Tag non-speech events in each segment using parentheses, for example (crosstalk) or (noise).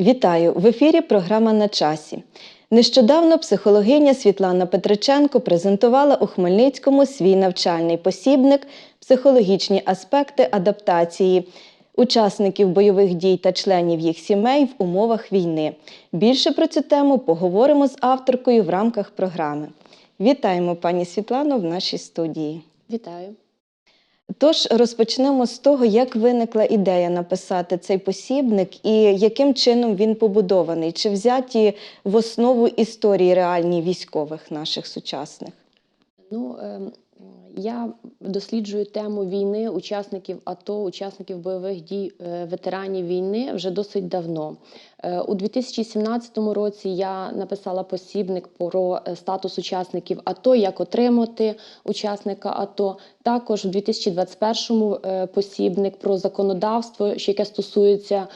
Вітаю! В ефірі програма на часі. Нещодавно психологиня Світлана Петриченко презентувала у Хмельницькому свій навчальний посібник Психологічні аспекти адаптації учасників бойових дій та членів їх сімей в умовах війни. Більше про цю тему поговоримо з авторкою в рамках програми. Вітаємо пані Світлано в нашій студії. Вітаю. Тож розпочнемо з того, як виникла ідея написати цей посібник і яким чином він побудований, чи взяті в основу історії реальні військових наших сучасних. Ну, е, я досліджую тему війни, учасників АТО, учасників бойових дій, е, ветеранів війни вже досить давно. Е, У 2017 році я написала посібник про е, статус учасників АТО, як отримати учасника АТО. Також у 2021 е, посібник про законодавство, яке стосується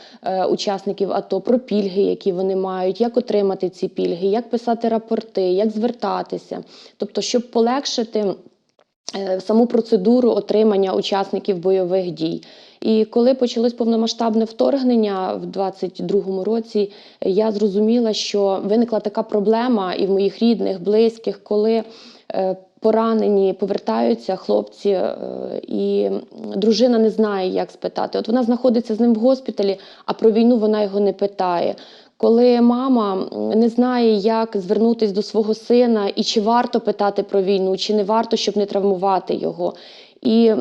учасників АТО, про пільги, які вони мають, як отримати ці пільги, як писати рапорти, як звертатися. Тобто, щоб полегшити саму процедуру отримання учасників бойових дій. І коли почалось повномасштабне вторгнення в 22-му році, е, я зрозуміла, що виникла така проблема і в моїх рідних, близьких, коли е, поранені повертаються хлопці, е, і дружина не знає, як спитати. От вона знаходиться з ним в госпіталі, а про війну вона його не питає. Коли мама не знає, як звернутися до свого сина, і чи варто питати про війну, чи не варто, щоб не травмувати його. І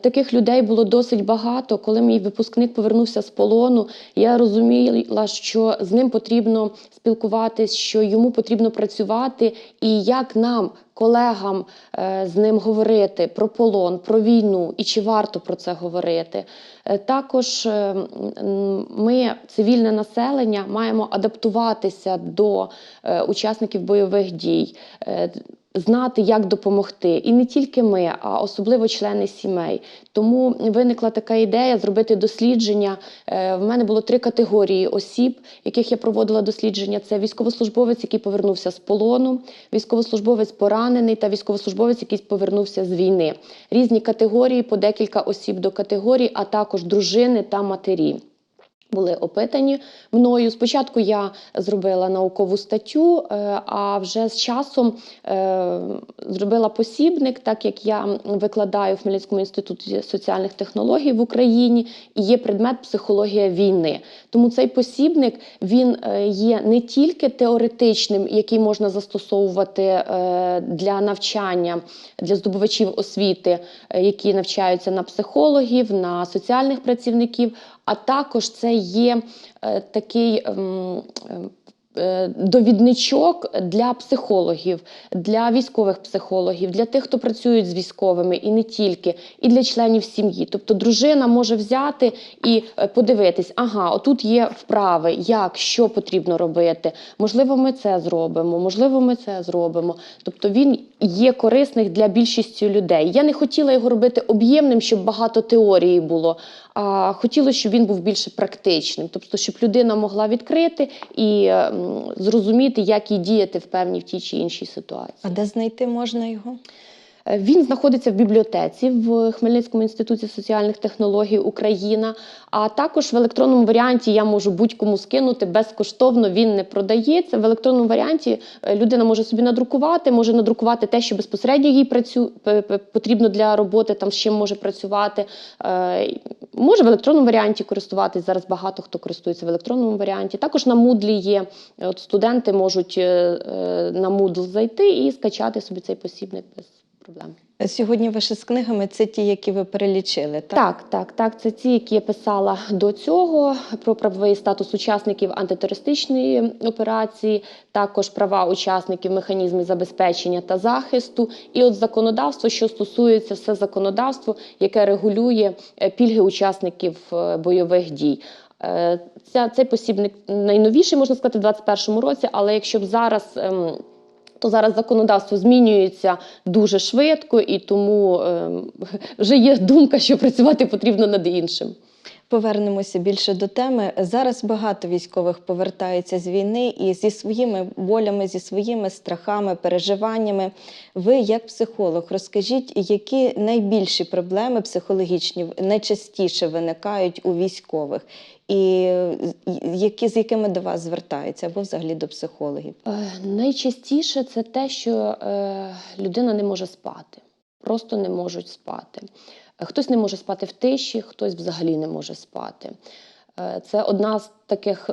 таких людей було досить багато. Коли мій випускник повернувся з полону, я розуміла, що з ним потрібно спілкуватись, що йому потрібно працювати, і як нам, колегам, е, з ним говорити про полон, про війну і чи варто про це говорити. Е, Також е, ми, цивільне населення, маємо адаптуватися до учасників бойових дій. Знати, як допомогти, і не тільки ми, а особливо члени сімей. Тому виникла така ідея зробити дослідження. Е, В мене було три категорії осіб, яких я проводила дослідження: це військовослужбовець, який повернувся з полону, військовослужбовець поранений та військовослужбовець, який повернувся з війни. Різні категорії, по декілька осіб до категорій, а також дружини та матері. Були опитані мною. Спочатку я зробила наукову статтю, е, а вже з часом е, зробила посібник, так як я викладаю в Хмельницькому інституті соціальних технологій в Україні і є предмет психологія війни. Тому цей посібник він е, є не тільки теоретичним, який можна застосовувати для навчання для здобувачів освіти, які навчаються на психологів, на соціальних працівників. А також це є е, такий ем, ем, е, довідничок для психологів, для військових психологів, для тих, хто працюють з військовими, і не тільки, і для членів сім'ї. Тобто дружина може взяти і е, подивитись, ага, отут є вправи, як, що потрібно робити. Можливо, ми це зробимо, можливо, ми це зробимо. Тобто він є корисний для більшості людей. Я не хотіла його робити об'ємним, щоб багато теорії було. Хотілося, щоб він був більше практичним, тобто, щоб людина могла відкрити і зрозуміти, як їй діяти в певній в тій чи іншій ситуації. А де знайти можна його? Е, Він знаходиться в бібліотеці в Хмельницькому інституті соціальних технологій Україна. А також в електронному варіанті я можу будь-кому скинути безкоштовно. Він не продається. В електронному варіанті е, людина може собі надрукувати, може надрукувати те, що безпосередньо їй працю... потрібно для роботи, там з чим може працювати. Е, Може в електронному варіанті користуватись. Зараз багато хто користується в електронному варіанті. Також на Moodle є. От студенти можуть е, е, на Moodle зайти і скачати собі цей посібник без проблем. Сьогодні ваші з книгами це ті, які ви перелічили, так? Так, так, так. Це ті, які я писала до цього про правовий статус учасників антитерористичної операції, також права учасників механізмів забезпечення та захисту. І от законодавство, що стосується все законодавство, яке регулює е, пільги учасників е, бойових дій. Е, Ця, цей посібник найновіший, можна сказати, в 2021 році, але якщо б зараз. То зараз законодавство змінюється дуже швидко, і тому ем, вже є думка, що працювати потрібно над іншим. Повернемося більше до теми. Зараз багато військових повертаються з війни і зі своїми болями, зі своїми страхами, переживаннями. Ви, як психолог, розкажіть, які найбільші проблеми психологічні найчастіше виникають у військових, і які, з якими до вас звертаються або взагалі до психологів? Е, Найчастіше це те, що е, людина не може спати, просто не можуть спати. Е, Хтось не може спати в тиші, хтось взагалі не може спати. Е, Це одна з таких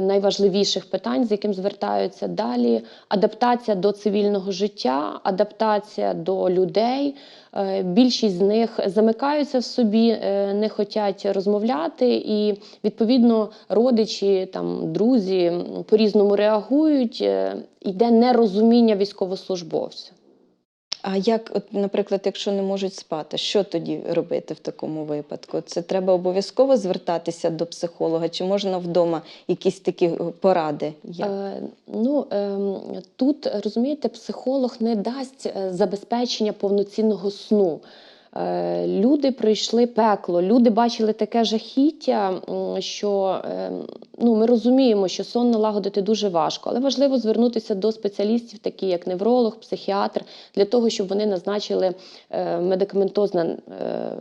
найважливіших питань, з яким звертаються далі. Адаптація до цивільного життя, адаптація до людей. Е, Більшість з них замикаються в собі, е, не хочуть розмовляти, і відповідно родичі, там друзі по-різному реагують. е, Йде нерозуміння військовослужбовця. А як, от, наприклад, якщо не можуть спати, що тоді робити в такому випадку? Це треба обов'язково звертатися до психолога, чи можна вдома якісь такі е, поради? Е, ну, е, тут, розумієте, психолог не дасть е, забезпечення повноцінного сну. Е, Люди прийшли пекло, люди бачили таке жахіття, що ем, ну, ми розуміємо, що сон налагодити дуже важко, але важливо звернутися до спеціалістів, такі як невролог, психіатр, для того, щоб вони назначили е, медикаментозне е,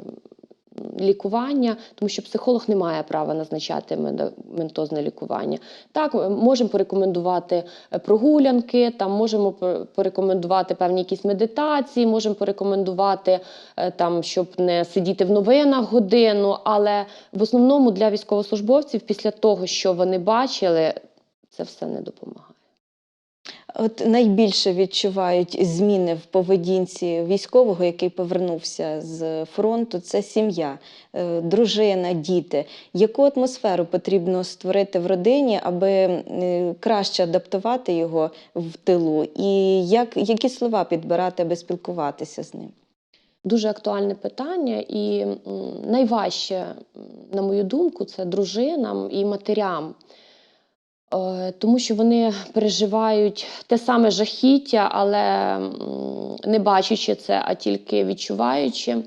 лікування, тому що психолог не має права назначати медикаментозне лікування. Так, можемо порекомендувати е, прогулянки, там можемо порекомендувати певні якісь медитації, можемо порекомендувати е, там, щоб не сидіти в новинах годину. Але в основному для військовослужбовців, після того, що вони бачили, це все не допомагає. От найбільше відчувають зміни в поведінці військового, який повернувся з фронту, це сім'я, е, дружина, діти. Яку атмосферу потрібно створити в родині, аби е, краще адаптувати його в тилу? І як, які слова підбирати, аби спілкуватися з ним? Дуже актуальне питання, і найважче, на мою думку, це дружинам і матерям. Е, Тому що вони переживають те саме жахіття, але не бачачи це, а тільки відчуваючи.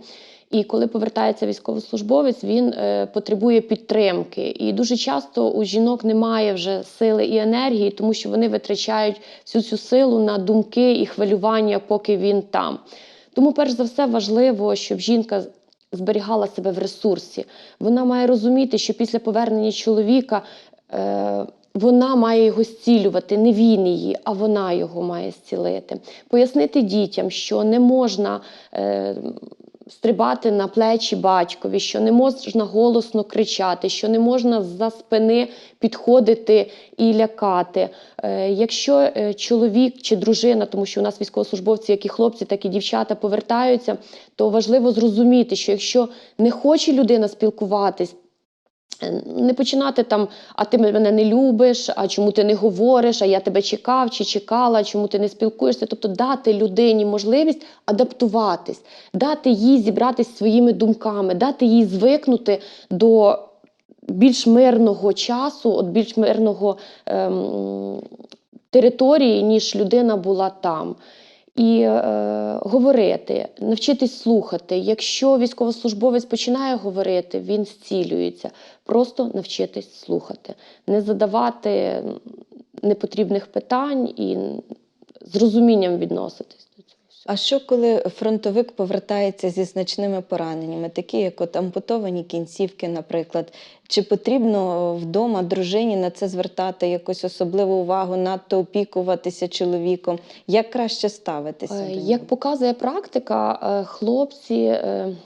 І коли повертається військовослужбовець, він е, потребує підтримки. І дуже часто у жінок немає вже сили і енергії, тому що вони витрачають всю цю силу на думки і хвилювання, поки він там. Тому, перш за все, важливо, щоб жінка зберігала себе в ресурсі. Вона має розуміти, що після повернення чоловіка е, вона має його зцілювати, не він її, а вона його має зцілити. Пояснити дітям, що не можна. Е, Стрибати на плечі батькові, що не можна голосно кричати, що не можна з-за спини підходити і лякати. Е, якщо е, чоловік чи дружина, тому що у нас військовослужбовці, як і хлопці, так і дівчата повертаються, то важливо зрозуміти, що якщо не хоче людина спілкуватись, не починати там, а ти мене не любиш, а чому ти не говориш, а я тебе чекав чи чекала, чому ти не спілкуєшся. Тобто дати людині можливість адаптуватись, дати їй зібратися своїми думками, дати їй звикнути до більш мирного часу, от більш мирного ем, території, ніж людина була там. І е, говорити, навчитись слухати. Якщо військовослужбовець починає говорити, він зцілюється. Просто навчитись слухати, не задавати непотрібних питань і з розумінням відноситись. А що коли фронтовик повертається зі значними пораненнями, такі як от ампутовані кінцівки, наприклад? Чи потрібно вдома дружині на це звертати якусь особливу увагу, надто опікуватися чоловіком? Як краще ставитися? Е, до нього? Як показує практика, е, хлопці е,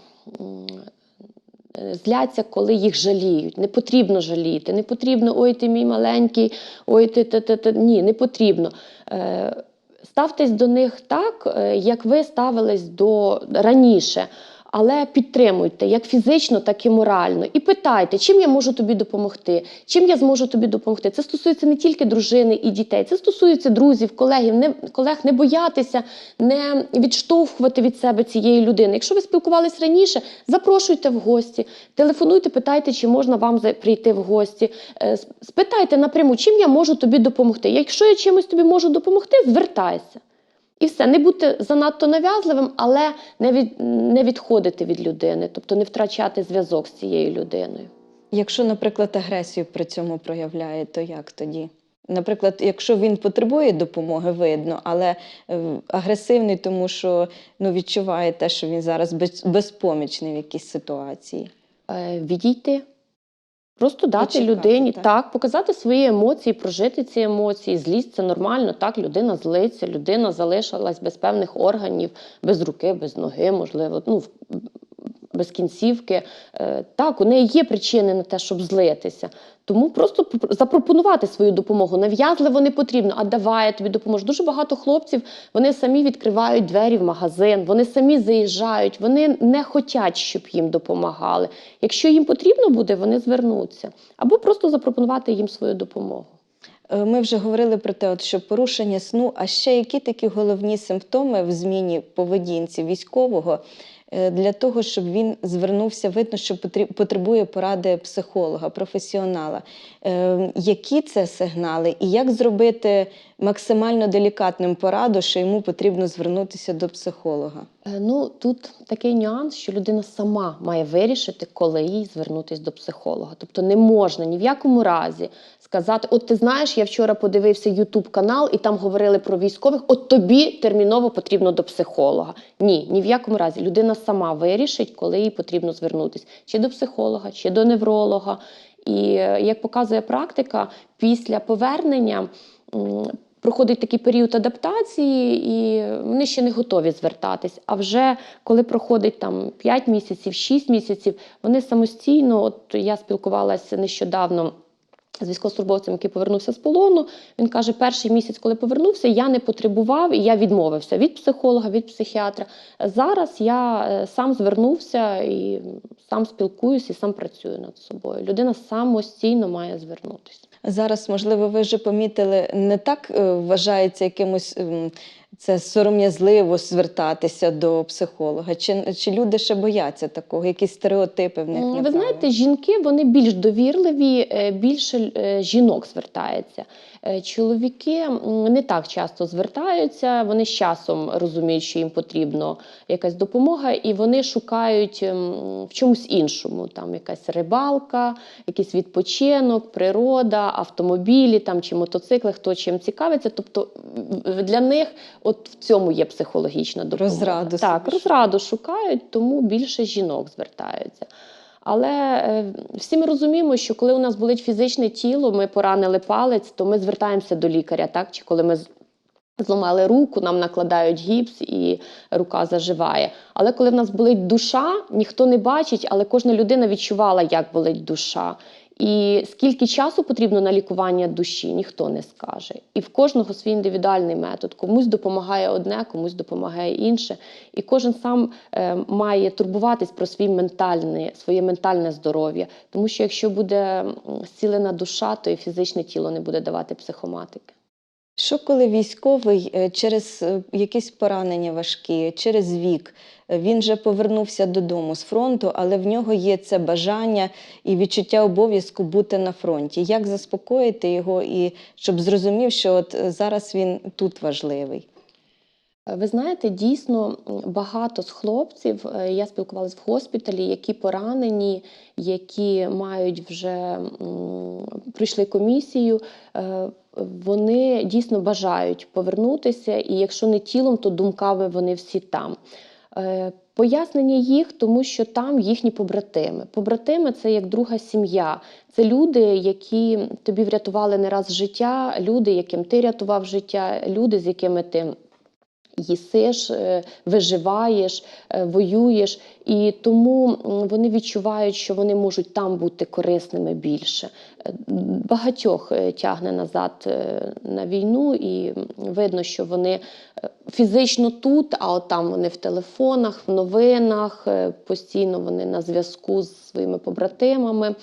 зляться, коли їх жаліють. Не потрібно жаліти, не потрібно ой, ти мій маленький, ой, ти ти, ти, ти. Ні, не потрібно. Е, Ставтесь до них так, е, як ви ставились до раніше. Але підтримуйте як фізично, так і морально. І питайте, чим я можу тобі допомогти, чим я зможу тобі допомогти. Це стосується не тільки дружини і дітей, це стосується друзів, колегів, не, колег, не боятися, не відштовхувати від себе цієї людини. Якщо ви спілкувались раніше, запрошуйте в гості, телефонуйте, питайте, чи можна вам прийти в гості. Е, Спитайте напряму, чим я можу тобі допомогти. Якщо я чимось тобі можу допомогти, звертайся. І все, не бути занадто нав'язливим, але не, від, не відходити від людини, тобто не втрачати зв'язок з цією людиною. Якщо, наприклад, агресію при цьому проявляє, то як тоді? Наприклад, якщо він потребує допомоги, видно, але е, агресивний, тому що ну, відчуває те, що він зараз безпомічний в якійсь ситуації. Е, Відійти. Просто дати Почекати, людині так. так. показати свої емоції, прожити ці емоції. Злість це нормально. Так, людина злиться, людина залишилась без певних органів, без руки, без ноги, можливо, ну, без кінцівки. Е, Так, у неї є причини на те, щоб злитися. Тому просто пр- запропонувати свою допомогу. Нав'язливо не потрібно, а давай я тобі допоможу. Дуже багато хлопців вони самі відкривають двері в магазин, вони самі заїжджають, вони не хочуть, щоб їм допомагали. Якщо їм потрібно буде, вони звернуться. Або просто запропонувати їм свою допомогу. Е, Ми вже говорили про те, от, що порушення сну, а ще які такі головні симптоми в зміні поведінці військового для того, щоб він звернувся, видно, що потребує поради психолога, професіонала. Е, Які це сигнали, і як зробити максимально делікатним пораду, що йому потрібно звернутися до психолога? Е, Ну тут такий нюанс, що людина сама має вирішити, коли їй звернутися до психолога. Тобто не можна ні в якому разі сказати: От ти знаєш, я вчора подивився Ютуб канал і там говорили про військових. От тобі терміново потрібно до психолога. Ні, ні в якому разі. Людина сама вирішить, коли їй потрібно звернутися чи до психолога, чи до невролога. І е, як показує практика, після повернення. Проходить такий період адаптації, і вони ще не готові звертатись. А вже коли проходить там 5 місяців, 6 місяців, вони самостійно, от я спілкувалася нещодавно. З військовослужбовцем, який повернувся з полону, він каже, перший місяць, коли повернувся, я не потребував і я відмовився від психолога, від психіатра. Зараз я е, сам звернувся і сам спілкуюся і сам працюю над собою. Людина самостійно має звернутися. Зараз, можливо, ви вже помітили, не так е, вважається якимось ем, це сором'язливо звертатися до психолога. Чи, чи люди ще бояться такого? Якісь стереотипи в них М, Ви неправильні? знаєте, жінки вони більш довірливі, е, більше е, жінок звертається. Е, Чоловіки не так часто звертаються, вони з часом розуміють, що їм потрібна якась допомога, і вони шукають ем, в чомусь іншому. Там якась рибалка, якийсь відпочинок, природа, автомобілі там, чи мотоцикли, хто чим цікавиться. Тобто для них от в цьому є психологічна допомога. Розраду Так, розраду шукають, тому більше жінок звертаються. Але е, всі ми розуміємо, що коли у нас болить фізичне тіло, ми поранили палець, то ми звертаємося до лікаря, так? Чи коли ми зламали руку, нам накладають гіпс і рука заживає. Але коли в нас болить душа, ніхто не бачить, але кожна людина відчувала, як болить душа. І скільки часу потрібно на лікування душі, ніхто не скаже. І в кожного свій індивідуальний метод. Комусь допомагає одне, комусь допомагає інше. І кожен сам е, має турбуватись про свій ментальне, своє ментальне здоров'я. Тому що якщо буде зцілена душа, то і фізичне тіло не буде давати психоматики. Що коли військовий е, через е, якісь поранення важкі, через вік, він вже повернувся додому з фронту, але в нього є це бажання і відчуття обов'язку бути на фронті. Як заспокоїти його і щоб зрозумів, що от е, зараз він тут важливий? Ви знаєте, дійсно багато з хлопців, е, я спілкувалася в госпіталі, які поранені, які мають вже пройшли комісію. е, Вони дійсно бажають повернутися, і якщо не тілом, то думками вони всі там. Е, Пояснення їх, тому що там їхні побратими. Побратими це як друга сім'я. Це люди, які тобі врятували не раз життя, люди, яким ти рятував життя, люди, з якими ти їсиш, е, виживаєш, е, воюєш, і тому вони відчувають, що вони можуть там бути корисними більше. Е, Багатьох тягне назад на війну, і видно, що вони фізично тут, а от там вони в телефонах, в новинах, постійно вони на зв'язку з своїми побратимами.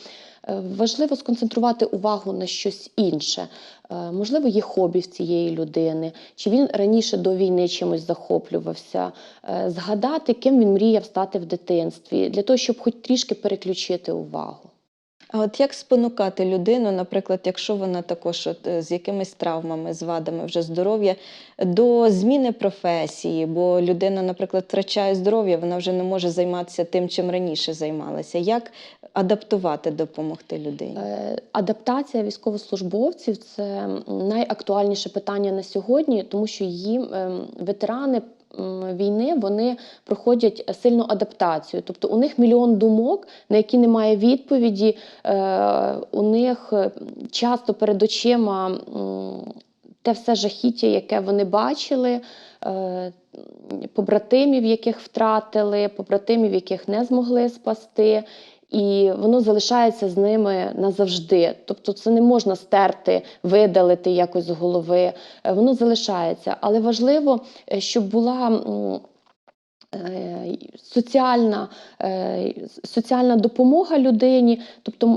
Е, Важливо сконцентрувати увагу на щось інше. Е, Можливо, є хобі в цієї людини, чи він раніше до війни чимось захоплювався, Е, згадати, ким він мріяв стати в дитинстві, для того, щоб хоч трішки переключити увагу. А от як спонукати людину, наприклад, якщо вона також от, е, з якимись травмами, з вадами вже здоров'я, до зміни професії, бо людина, наприклад, втрачає здоров'я, вона вже не може займатися тим, чим раніше займалася. Як адаптувати, допомогти людині? Е, Адаптація військовослужбовців це найактуальніше питання на сьогодні, тому що їм ем, ветерани війни вони проходять сильну адаптацію. Тобто у них мільйон думок, на які немає відповіді. Е, У них е, часто перед очима те все жахіття, яке вони бачили. е, Побратимів, яких втратили, побратимів, яких не змогли спасти, і воно залишається з ними назавжди. Тобто це не можна стерти, видалити якось з голови. Е, Воно залишається. Але важливо, е, щоб була. Е, Соціальна, е, соціальна допомога людині, тобто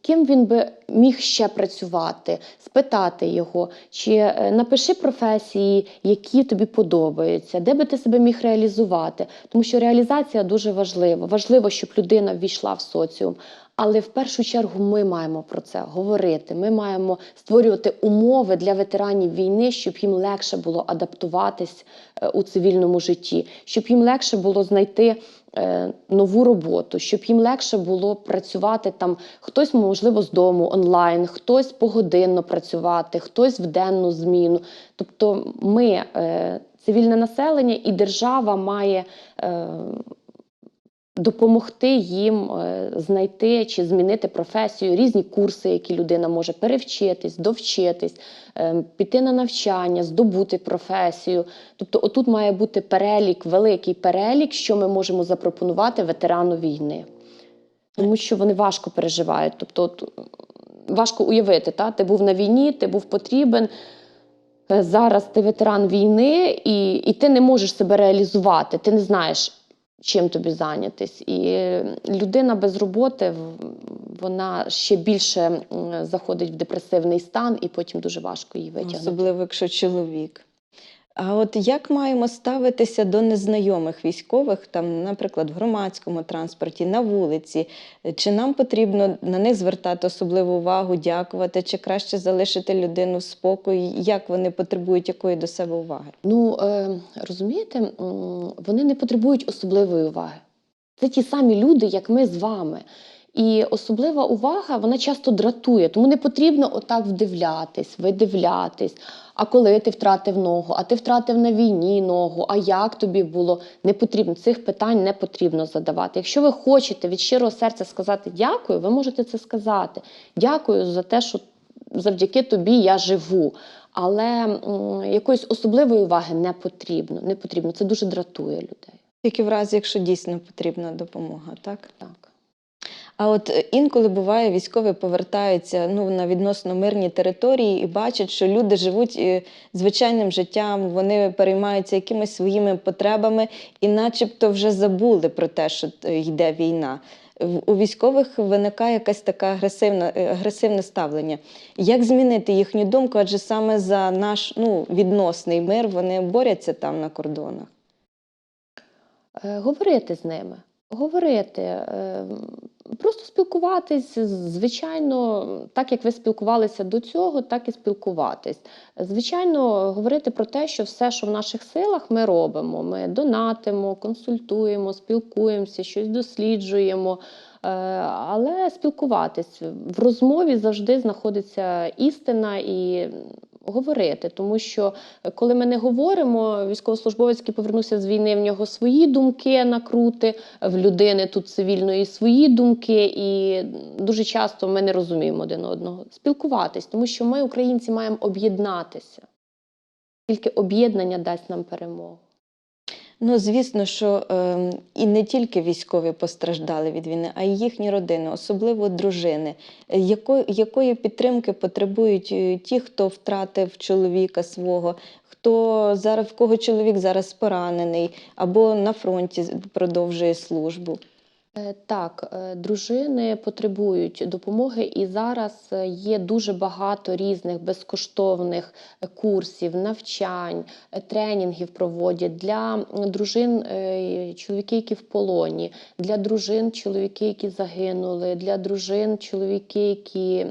ким він би міг ще працювати, спитати його, чи е, напиши професії, які тобі подобаються, де би ти себе міг реалізувати. Тому що реалізація дуже важлива. Важливо, щоб людина ввійшла в соціум. Але в першу чергу ми маємо про це говорити. Ми маємо створювати умови для ветеранів війни, щоб їм легше було адаптуватись е, у цивільному житті, щоб їм легше було знайти е, нову роботу, щоб їм легше було працювати там. Хтось, можливо, з дому онлайн, хтось погодинно працювати, хтось в денну зміну. Тобто, ми, е, цивільне населення і держава має. Допомогти їм е, знайти чи змінити професію, різні курси, які людина може перевчитись, довчитись, е, піти на навчання, здобути професію. Тобто, отут має бути перелік, великий перелік, що ми можемо запропонувати ветерану війни. Тому що вони важко переживають. Тобто, важко уявити, та? ти був на війні, ти був потрібен. е, Зараз ти ветеран війни, і, і ти не можеш себе реалізувати, ти не знаєш, чим тобі зайнятись. І людина без роботи вона ще більше заходить в депресивний стан, і потім дуже важко її витягнути. Особливо, якщо чоловік. А от як маємо ставитися до незнайомих військових, там, наприклад, в громадському транспорті, на вулиці? Чи нам потрібно на них звертати особливу увагу, дякувати, чи краще залишити людину в спокої? Як вони потребують якої до себе уваги? Ну е, розумієте, вони не потребують особливої уваги. Це ті самі люди, як ми з вами. І особлива увага вона часто дратує, тому не потрібно отак вдивлятись, видивлятись. А коли ти втратив ногу, а ти втратив на війні ногу, а як тобі було? Не потрібно цих питань не потрібно задавати. Якщо ви хочете від щирого серця сказати дякую, ви можете це сказати. Дякую за те, що завдяки тобі я живу. Але якоїсь особливої уваги не потрібно. Не потрібно. Це дуже дратує людей. Тільки в разі, якщо дійсно потрібна допомога, так? Так. А от е, інколи буває, військові повертаються ну, на відносно мирні території і бачать, що люди живуть е, звичайним життям, вони переймаються якимись своїми потребами і начебто вже забули про те, що е, йде війна. У військових виникає якесь таке агресивне, агресивне ставлення. Як змінити їхню думку? Адже саме за наш ну, відносний мир вони борються там на кордонах. Говорити з ними. Говорити, просто спілкуватись, звичайно, так як ви спілкувалися до цього, так і спілкуватись. Звичайно, говорити про те, що все, що в наших силах, ми робимо. Ми донатимо, консультуємо, спілкуємося, щось досліджуємо. Е, Але спілкуватись в розмові завжди знаходиться істина і говорити, тому що е, коли ми не говоримо, військовослужбовець, який повернувся з війни, в нього свої думки накрути, в людини тут цивільної свої думки, і дуже часто ми не розуміємо один одного. Спілкуватись, тому що ми, українці, маємо об'єднатися. Тільки об'єднання дасть нам перемогу. Ну, звісно, що е, і не тільки військові постраждали від війни, а й їхні родини, особливо дружини. Яко, Якої, якої підтримки потребують е, ті, хто втратив чоловіка свого, хто зараз в кого чоловік зараз поранений або на фронті продовжує службу? Е, Так, е, дружини потребують допомоги, і зараз е, є дуже багато різних безкоштовних курсів, навчань, тренінгів проводять для дружин, чоловіки, які в полоні, для дружин, чоловіки, які загинули, для дружин, чоловіки, які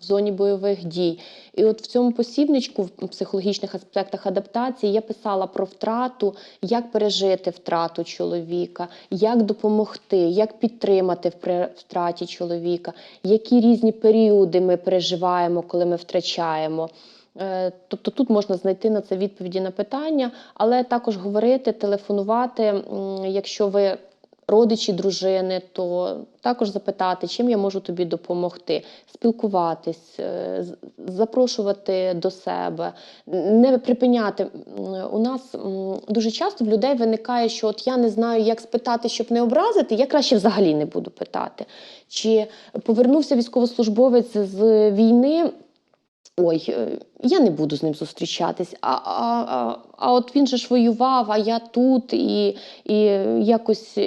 в зоні бойових дій. І от в цьому посібничку в психологічних аспектах адаптації я писала про втрату, як пережити втрату чоловіка, як допомогти, як підтримати в втраті чоловіка, які різні періоди ми переживаємо, коли ми втрачаємо. Е, Тобто тут можна знайти на це відповіді на питання, але також говорити, телефонувати, якщо ви родичі дружини, то також запитати, чим я можу тобі допомогти, спілкуватись, е, запрошувати до себе, не припиняти. У нас дуже часто в людей виникає, що от я не знаю, як спитати, щоб не образити, я краще взагалі не буду питати. Чи повернувся військовослужбовець з війни. Ой, е, я не буду з ним зустрічатись. А, а, а, а от він же ж воював, а я тут і, і якось.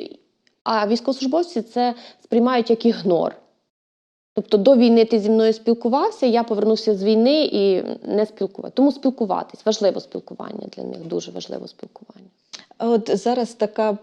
А військовослужбовці це сприймають як ігнор. Тобто до війни ти зі мною спілкувався, я повернувся з війни і не спілкуватися. Тому спілкуватись, важливо спілкування для них, дуже важливо спілкування. От зараз така,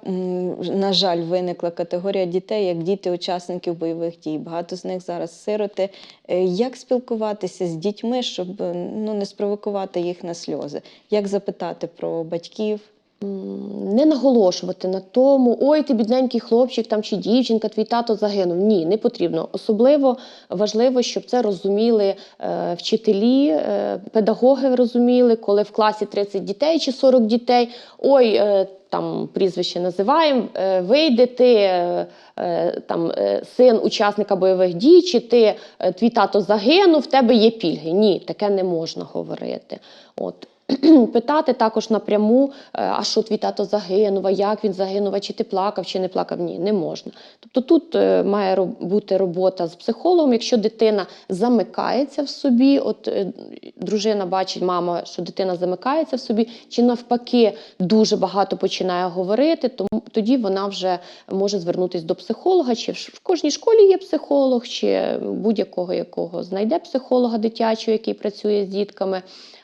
на жаль, виникла категорія дітей, як діти учасників бойових дій. Багато з них зараз сироти. Е, Як спілкуватися з дітьми, щоб ну, не спровокувати їх на сльози? Як запитати про батьків? Не наголошувати на тому, ой, ти бідненький хлопчик там чи дівчинка, твій тато загинув. Ні, не потрібно. Особливо важливо, щоб це розуміли е, вчителі, е, педагоги розуміли, коли в класі 30 дітей чи 40 дітей. Ой, е, там прізвище називаємо, е, вийде ти е, е, там син учасника бойових дій, чи ти твій тато загинув, в тебе є пільги. Ні, таке не можна говорити. От. (clears throat) Питати також напряму, е, а що твій тато загинув, а як він загинув, чи ти плакав, чи не плакав. Ні, не можна. Тобто тут е, має бути робота з психологом. Якщо дитина замикається в собі, от е, дружина бачить, мама, що дитина замикається в собі, чи навпаки дуже багато починає говорити, тому тоді вона вже може звернутися до психолога, чи в кожній школі є психолог, чи будь-якого якого знайде психолога дитячого, який працює з дітками,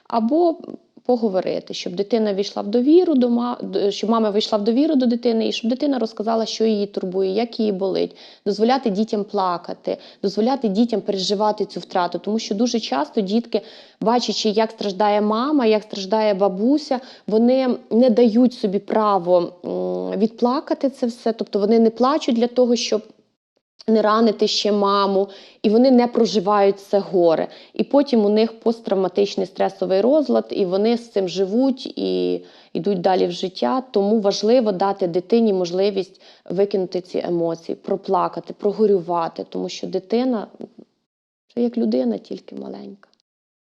або поговорити, щоб дитина війшла в довіру до ма- щоб мама вийшла в довіру до дитини, і щоб дитина розказала, що її турбує, як її болить, дозволяти дітям плакати, дозволяти дітям переживати цю втрату, тому що дуже часто дітки, бачачи, як страждає мама, як страждає бабуся, вони не дають собі право відплакати це все, тобто вони не плачуть для того, щоб не ранити ще маму, і вони не проживають це горе. І потім у них посттравматичний стресовий розлад, і вони з цим живуть і йдуть далі в життя. Тому важливо дати дитині можливість викинути ці емоції, проплакати, прогорювати, тому що дитина це як людина, тільки маленька.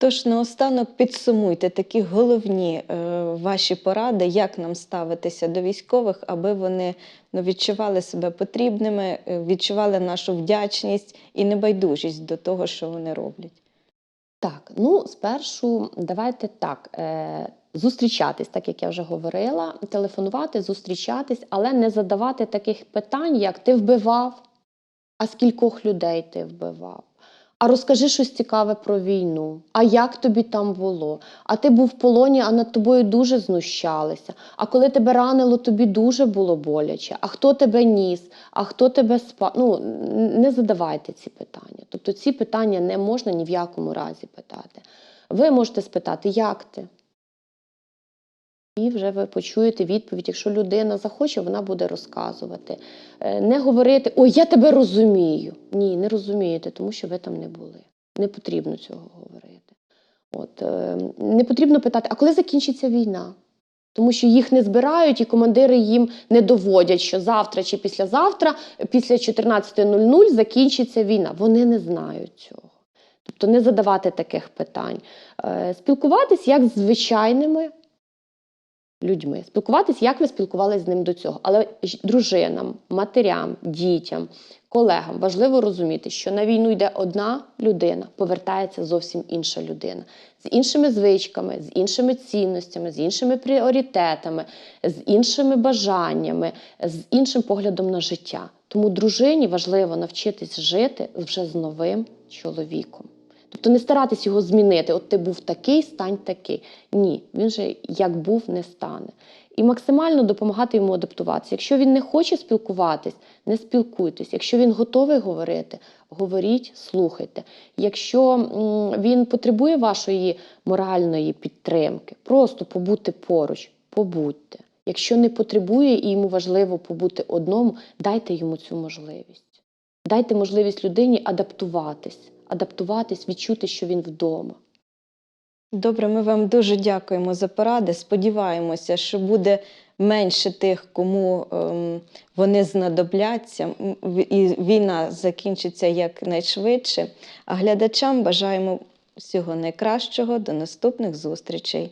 Тож наостанок підсумуйте такі головні е, ваші поради, як нам ставитися до військових, аби вони ну, відчували себе потрібними, е, відчували нашу вдячність і небайдужість до того, що вони роблять. Так, ну спершу давайте так. Е, Зустрічатись, так як я вже говорила, телефонувати, зустрічатись, але не задавати таких питань, як ти вбивав, а скількох людей ти вбивав. А розкажи щось цікаве про війну. А як тобі там було? А ти був в полоні, а над тобою дуже знущалися. А коли тебе ранило, тобі дуже було боляче. А хто тебе ніс? А хто тебе спав? Ну не задавайте ці питання. Тобто ці питання не можна ні в якому разі питати. Ви можете спитати, як ти? І вже ви почуєте відповідь. Якщо людина захоче, вона буде розказувати. Е, Не говорити Ой, я тебе розумію. Ні, не розумієте, тому що ви там не були. Не потрібно цього говорити. От, е, не потрібно питати, а коли закінчиться війна? Тому що їх не збирають, і командири їм не доводять, що завтра чи післязавтра, після 14.00 закінчиться війна. Вони не знають цього. Тобто не задавати таких питань. Е, Спілкуватись як з звичайними людьми. Спілкуватись, як ви спілкувалися з ним до цього. Але дружинам, матерям, дітям, колегам важливо розуміти, що на війну йде одна людина, повертається зовсім інша людина з іншими звичками, з іншими цінностями, з іншими пріоритетами, з іншими бажаннями, з іншим поглядом на життя. Тому дружині важливо навчитись жити вже з новим чоловіком. Тобто не старатись його змінити. От ти був такий, стань такий. Ні, він же як був, не стане. І максимально допомагати йому адаптуватися. Якщо він не хоче спілкуватись, не спілкуйтесь. Якщо він готовий говорити, говоріть, слухайте. Якщо він потребує вашої моральної підтримки, просто побути поруч, побудьте. Якщо не потребує і йому важливо побути одному, дайте йому цю можливість. Дайте можливість людині адаптуватись, адаптуватись, відчути, що він вдома. Добре, ми вам дуже дякуємо за поради. Сподіваємося, що буде менше тих, кому ем, вони знадобляться, і війна закінчиться якнайшвидше. А глядачам бажаємо всього найкращого. До наступних зустрічей.